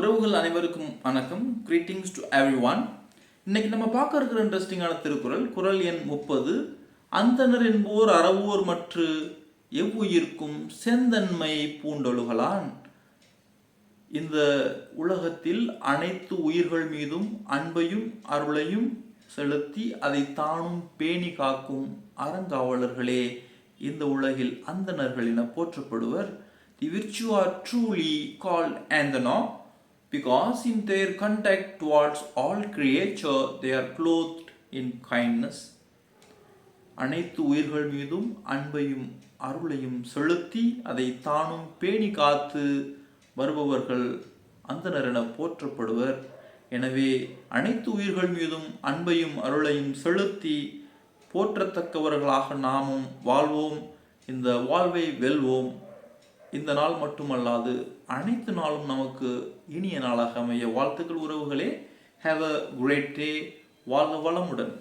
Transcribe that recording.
உறவுகள் அனைவருக்கும் வணக்கம். கிரீட்டிங்ஸ் டு எவ்ரி ஒன் இன்னைக்கு நம்ம பார்க்க இருக்கிற இன்ட்ரெஸ்டிங்கான திருக்குறள் குரல் எண் முப்பது. அந்தனர் என்போர் அறவோர் மற்று எவ்வுயிர்க்கும் செந்தன்மை பூண்டொழுகலான். இந்த உலகத்தில் அனைத்து உயிர்கள் மீதும் அன்பையும் அருளையும் செலுத்தி அதை தானும் பேணி காக்கும் அறங்காவலர்களே இந்த உலகில் அந்தணர்கள் என போற்றப்படுவர். The virtue are truly called ஆந்தனோ because in their contact towards all creature they are clothed in kindness அனைத்து உயிர்கள் மீதும் அன்பையும் அருளையும் செலுத்தி அதை தானும் பேணி காத்து வருபவர்கள் அந்தனர் என போற்றப்படுவர். எனவே அனைத்து உயிர்கள் மீதும் அன்பையும் அருளையும் செலுத்தி போற்றத்தக்கவர்களாக நாமும் வாழ்வோம். இந்த வாழ்வை வெல்வோம். இந்த நாள் மட்டுமல்லாது அனைத்து நாளும் நமக்கு இனிய நாளாக அமைய வாழ்த்துக்கள் உறவுகளே. ஹாவ் அ கிரேட் டே வாழ்க வளமுடன்.